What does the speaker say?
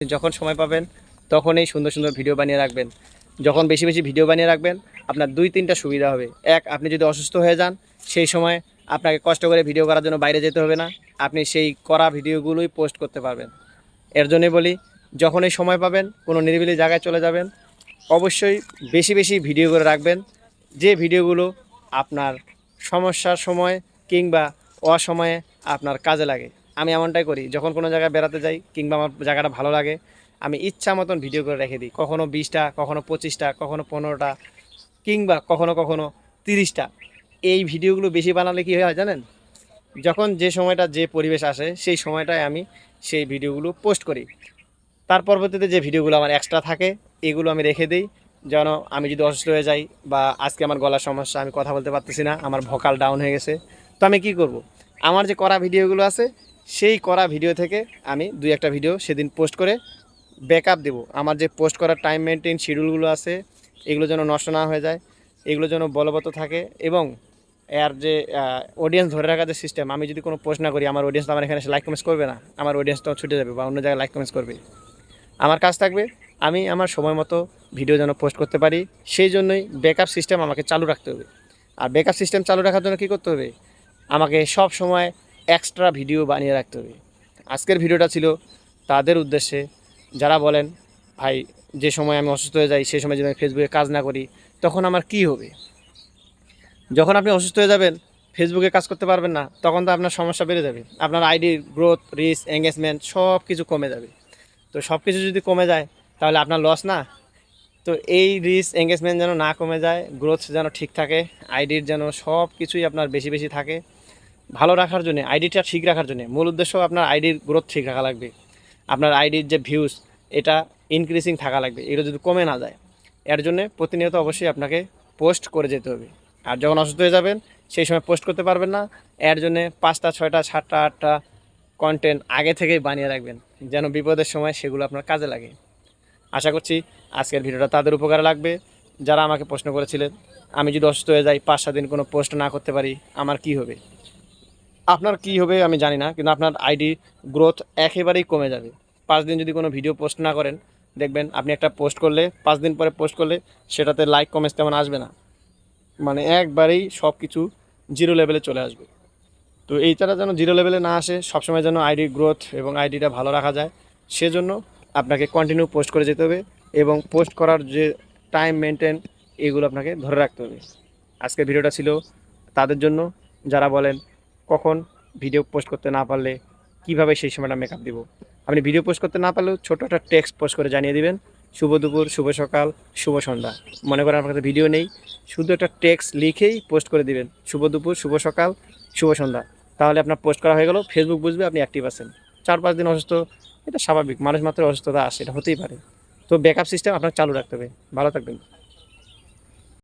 যখন সময় পাবেন, তখনই সুন্দর সুন্দর ভিডিও বানিয়ে রাখবেন। যখন বেশি বেশি ভিডিও বানিয়ে রাখবেন, আপনার দুই তিনটা সুবিধা হবে। এক, আপনি যদি অসুস্থ হয়ে যান, সেই সময় আপনাকে কষ্ট করে ভিডিও করার জন্য বাইরে যেতে হবে না। আপনি সেই করা ভিডিওগুলোই পোস্ট করতে পারবেন। এর জন্যই বলি, যখনই সময় পাবেন, কোনো নিরিবিলি জায়গায় চলে যাবেন, অবশ্যই বেশি বেশি ভিডিও করে রাখবেন। যে ভিডিওগুলো আপনার সমস্যার সময় কিংবা অসময়ে আপনার কাজে লাগে। আমি এমনটাই করি, যখন কোনো জায়গায় বেড়াতে যাই কিংবা আমার জায়গাটা ভালো লাগে, আমি ইচ্ছা মতন ভিডিও করে রেখে দিই। কখনও বিশটা, কখনো পঁচিশটা কখনও পনেরোটা, কিংবা কখনো কখনো তিরিশটা। এই ভিডিওগুলো বেশি বানালে কী হয় জানেন? যখন যে সময়টা, যে পরিবেশ আসে, সেই সময়টায় আমি সেই ভিডিওগুলো পোস্ট করি। তার পরবর্তীতে যে ভিডিওগুলো আমার এক্সট্রা থাকে, এগুলো আমি রেখে দিই। যেন আমি যদি অসুস্থ হয়ে যাই বা আজকে আমার গলার সমস্যা, আমি কথা বলতে পারতেছি না, আমার ভোকাল ডাউন হয়ে গেছে, তো আমি কি করব। আমার যে করা ভিডিওগুলো আছে, সেই করা ভিডিও থেকে আমি দুই একটা ভিডিও সেদিন পোস্ট করে ব্যাকআপ দেব। আমার যে পোস্ট করার টাইম মেনটেন শিডিউলগুলো আছে, এগুলো যেন নষ্ট না হয়ে যায়, এগুলো যেন বলবৎ থাকে এবং এর যে অডিয়েন্স ধরে রাখার যে সিস্টেম আমি যদি কোনো পোস্ট না করি, আমার অডিয়েন্স তো আমার এখানে লাইক কমেন্টস করবে না। আমার অডিয়েন্স তো ছুটে যাবে বা অন্য জায়গায় লাইক কমেন্টস করবে। আমার কাজ থাকবে, আমি আমার সময় মতো ভিডিও যেন পোস্ট করতে পারি। সেই জন্যই ব্যাকআপ সিস্টেম আমাকে চালু রাখতে হবে। আর ব্যাকআপ সিস্টেম চালু রাখার জন্য কী করতে হবে? আমাকে সব সময় এক্সট্রা ভিডিও বানিয়ে রাখতে হবে। আজকের ভিডিওটা ছিল তাদের উদ্দেশ্যে, যারা বলেন, ভাই, যে সময় আমি অসুস্থ হয়ে যাই সেই সময় যদি আমি ফেসবুকে কাজ না করি, তখন আমার কি হবে? যখন আপনি অসুস্থ হয়ে যাবেন ফেসবুকে কাজ করতে পারবেন না, তখন তো আপনার সমস্যা বেড়ে যাবে। আপনার আইডির গ্রোথ রিচ এঙ্গেজমেন্ট সব কিছু কমে যাবে। তো সব কিছু যদি কমে যায়, তাহলে আপনার লস না? তো এই রিচ এঙ্গেজমেন্ট যেন না কমে যায় গ্রোথ যেন ঠিক থাকে আইডির যেন সব কিছুই আপনার বেশি বেশি থাকে ভালো রাখার জন্য আইডিটা ঠিক রাখার জন্য, মূল উদ্দেশ্য আপনার আইডির গ্রোথ ঠিক রাখা লাগবে। আপনার আইডির যে ভিউজ এটা ইনক্রিজিং থাকা লাগবে এগুলো যদি কমে না যায়, এর জন্য প্রতিনিয়ত অবশ্যই আপনাকে পোস্ট করে যেতে হবে। আর যখন অসুস্থ হয়ে যাবেন, সেই সময় পোস্ট করতে পারবেন না, এর জন্যে পাঁচটা, ছয়টা, সাতটা, আটটা কন্টেন্ট আগে থেকেই বানিয়ে রাখবেন, যেন বিপদের সময় সেগুলো আপনার কাজে লাগে। আশা করছি আজকের ভিডিওটা তাদের উপকারে লাগবে। যারা আমাকে প্রশ্ন করেছিলেন, আমি যদি অসুস্থ হয়ে যাই, পাঁচ, সাত দিন কোনো পোস্ট না করতে পারি, আমার কি হবে? আপনার কি হবে আমি জানি না, কিন্তু আপনার আইডি গ্রোথ একেবারেই কমে যাবে। পাঁচ দিন যদি কোনো ভিডিও পোস্ট না করেন, দেখবেন আপনি একটা পোস্ট করলে, পাঁচ দিন পরে পোস্ট করলে সেটাতে লাইক কমেন্টস তেমন আসবে না। মানে একবারেই সব কিছু জিরো লেভেলে চলে আসবে। তো এইটারা যেন জিরো লেভেলে না আসে, সবসময় যেন আইডি গ্রোথ এবং আইডিটা ভালো রাখা যায়, সেজন্য আপনাকে কন্টিনিউ পোস্ট করে যেতে হবে এবং পোস্ট করার যে টাইম মেনটেন এগুলো আপনাকে ধরে রাখতে হবে। আজকের ভিডিওটা ছিল তাদের জন্য। যারা বলেন কখন ভিডিও পোস্ট করতে না পারলে কীভাবে সেই সময়টা মেকআপ দিব? আপনি ভিডিও পোস্ট করতে না পারলেও ছোটো একটা টেক্সট পোস্ট করে জানিয়ে দিবেন। শুভ দুপুর, শুভ সকাল, শুভ সন্ধ্যা। মনে করেন আপনার কাছে ভিডিও নেই, শুধু একটা টেক্সট লিখেই পোস্ট করে দিবেন। শুভ দুপুর, শুভ সকাল, শুভ সন্ধ্যা। তাহলে আপনার পোস্ট করা হয়ে গেল ফেসবুক বুঝবে আপনি অ্যাক্টিভ আছেন। চার পাঁচ দিন অসুস্থ, এটা স্বাভাবিক। মানুষ মাত্র অসুস্থতা আসে, এটা হতেই পারে। তো ব্যাকআপ সিস্টেম আপনার চালু রাখতে হবে। ভালো থাকবেন।